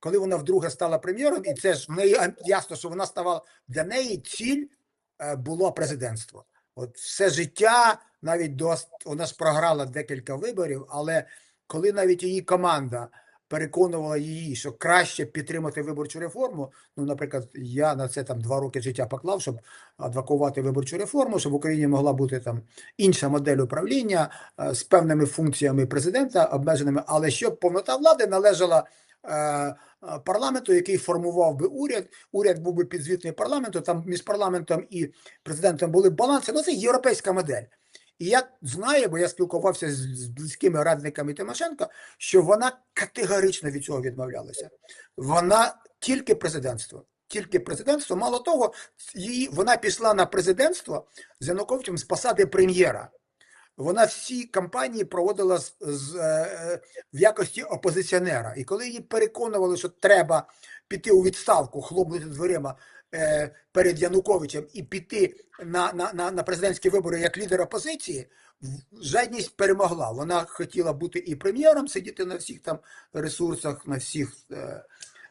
коли вона вдруге стала прем'єром, і це ж в неї ясно, що вона ставала для неї ціль е, було президентство. От все життя, навіть до вона ж програла декілька виборів, але коли навіть її команда переконувала її, що краще підтримати виборчу реформу. Ну, наприклад, я на це там два роки життя поклав, щоб адвокувати виборчу реформу, щоб в Україні могла бути там інша модель управління е, з певними функціями президента обмеженими, але щоб повнота влади належала. е, Парламенту, який формував би уряд, уряд був би підзвітний парламенту. Там між парламентом і президентом були баланси. Ну це європейська модель. І я знаю, бо я спілкувався з, близькими радниками Тимошенко, що вона категорично від цього відмовлялася. Вона тільки президентство. Тільки президентство. Мало того, її, вона пішла на президентство з Януковичем з посади прем'єра. Вона всі кампанії проводила з, з, е, в якості опозиціонера. І коли її переконували, що треба піти у відставку, хлопнути дверима е, перед Януковичем і піти на, на, на, на президентські вибори як лідер опозиції, жадність перемогла. Вона хотіла бути і прем'єром, сидіти на всіх там ресурсах, на всіх е,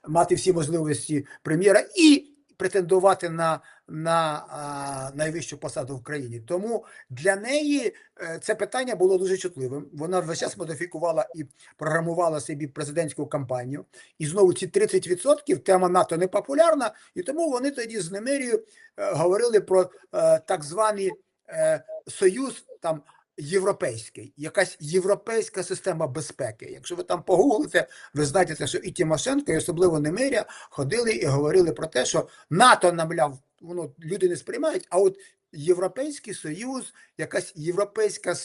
мати всі можливості прем'єра і претендувати на, на а, найвищу посаду в країні. Тому для неї е, це питання було дуже чутливим. Вона весь час модифікувала і програмувала собі президентську кампанію. І знову ці 30% тема НАТО не популярна, і тому вони тоді з Немирією е, говорили про е, так званий е, союз там. Європейський, якась європейська система безпеки. Якщо ви там погуглите, ви знаєте, що і Тимошенко, і особливо Немиря ходили і говорили про те, що НАТО намляв, воно люди не сприймають, а от Європейський Союз, якась європейська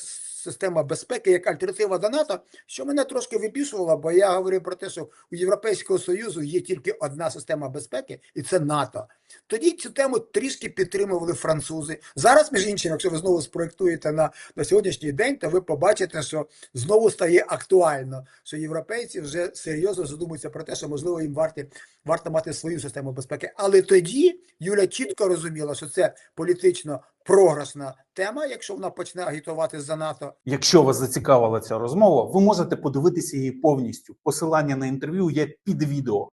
система безпеки, як альтернатива до НАТО, що мене трошки вибішувало, бо я говорив про те, що у Європейського Союзу є тільки одна система безпеки, і це НАТО. Тоді цю тему трішки підтримували французи. Зараз, між іншим, якщо ви знову спроектуєте на, на сьогоднішній день, то ви побачите, що знову стає актуально, що європейці вже серйозно задумуються про те, що можливо їм варті, варто мати свою систему безпеки. Але тоді Юля чітко розуміла, що це політично програшна тема, якщо вона почне агітувати за НАТО. Якщо вас зацікавила ця розмова, ви можете подивитися її повністю. Посилання на інтерв'ю є під відео.